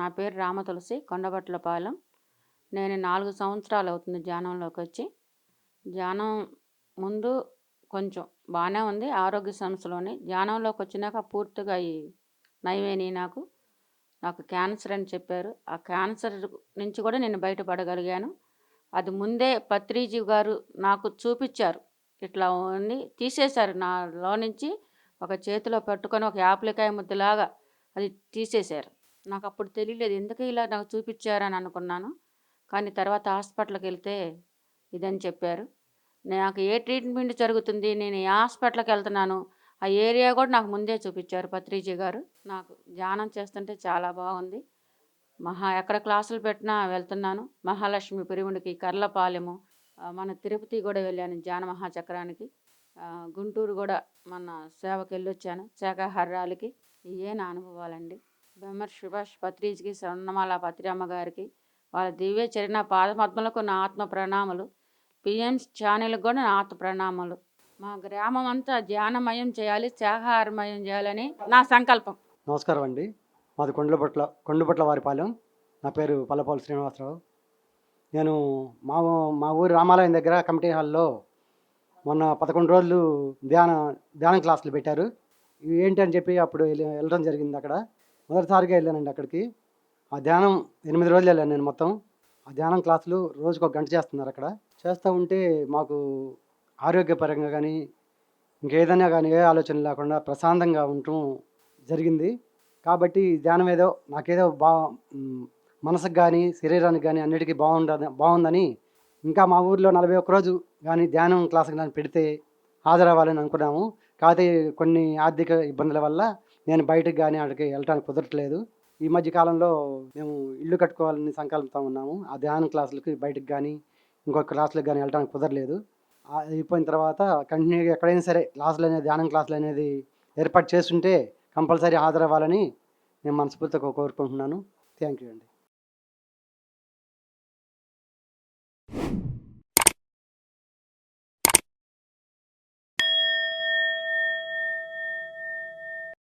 నా పేరు రామ తులసి కొండబట్లపాలెం నేను నాలుగు సంవత్సరాలు అవుతుంది ధ్యానంలోకి వచ్చి ధ్యానం ముందు కొంచెం బాగానే ఉంది ఆరోగ్య సమస్యలోని. ధ్యానంలోకి వచ్చినాక పూర్తిగా ఈ నయమైనవి నాకు నాకు క్యాన్సర్ అని చెప్పారు. ఆ క్యాన్సర్ నుంచి కూడా నేను బయటపడగలిగాను. అది ముందే పత్రిజీ గారు నాకు చూపించారు. ఇట్లా ఉంది తీసేశారు నాలో నుంచి ఒక చేతిలో పెట్టుకొని ఒక యాప్లికాయ ముద్దలాగా అది తీసేశారు. నాకు అప్పుడు తెలియలేదు ఎందుకు ఇలా నాకు చూపించారని అనుకున్నాను. కానీ తర్వాత హాస్పిటల్కి వెళ్తే ఇదని చెప్పారు. నాకు ఏ ట్రీట్మెంట్ జరుగుతుంది? నేను ఏ హాస్పిటల్కి వెళ్తున్నాను ఆ ఏరియా కూడా నాకు ముందే చూపించారు పత్రిజీ గారు. నాకు ధ్యానం చేస్తుంటే చాలా బాగుంది. మహా ఎక్కడ క్లాసులు పెట్టినా వెళ్తున్నాను. మహాలక్ష్మి పిరిముడికి కర్లపాలెము మన తిరుపతి కూడా వెళ్ళాను ధ్యాన మహాచక్రానికి. గుంటూరు కూడా మన సేవకి వెళ్ళొచ్చాను శాఖాహారాలకి. ఇవే నా అనుభవాలండి. బెమ్మర్ సుభాష్ పత్రిజ్కి స్వర్ణమాల పత్రిమ్మ గారికి వాళ్ళ దివ్య చరణ పాదపద్మలకు నా ఆత్మ ప్రణామలు పిఎంస్ ఛానల్కి కూడా నా ఆత్మ ప్రణామాలు. మా గ్రామం అంతా ధ్యానమయం చేయాలి శాఖాహారమయం చేయాలని నా సంకల్పం. నమస్కారం అండి. మాది కొండలపట్ల కొండపట్ల వారిపాలెం. నా పేరు పల్లపాలు శ్రీనివాసరావు. నేను మా మా ఊరు రామాలయం దగ్గర కమిటీ హాల్లో మొన్న పదకొండు రోజులు ధ్యాన ధ్యానం క్లాసులు పెట్టారు. ఏంటి అని చెప్పి అప్పుడు వెళ్ళి- వెళ్ళడం జరిగింది అక్కడ. మొదటిసారిగా వెళ్ళానండి అక్కడికి. ఆ ధ్యానం ఎనిమిది రోజులు వెళ్ళాను నేను మొత్తం. ఆ ధ్యానం క్లాసులు రోజుకు ఒక గంట చేస్తున్నారు అక్కడ. చేస్తూ ఉంటే మాకు ఆరోగ్యపరంగా కానీ ఇంకేదైనా కానీ ఏ ఆలోచన లేకుండా ప్రశాంతంగా ఉండటం జరిగింది. కాబట్టి ధ్యానం ఏదో నాకేదో బా మనసుకు కానీ శరీరానికి కానీ అన్నిటికీ బాగుండ బాగుందని ఇంకా మా ఊర్లో నలభై ఒక్క రోజు కానీ ధ్యానం క్లాసులు కానీ పెడితే హాజరవ్వాలని అనుకున్నాము. కాకపోతే కొన్ని ఆర్థిక ఇబ్బందుల వల్ల నేను బయటకు కానీ అక్కడికి వెళ్ళడానికి కుదరట్లేదు. ఈ మధ్య కాలంలో మేము ఇల్లు కట్టుకోవాలని సంకల్పంతో ఉన్నాము. ఆ ధ్యానం క్లాసులకి బయటకు కానీ ఇంకొక క్లాసులకు కానీ వెళ్ళడానికి కుదరలేదు. అయిపోయిన తర్వాత కంటిన్యూగా ఎక్కడైనా సరే క్లాసులు అనేది ధ్యానం క్లాసులు అనేది ఏర్పాటు చేస్తుంటే కంపల్సరీ హాజరవ్వాలని నేను మనస్ఫూర్తిగా కోరుకుంటున్నాను. థ్యాంక్ యూ అండి.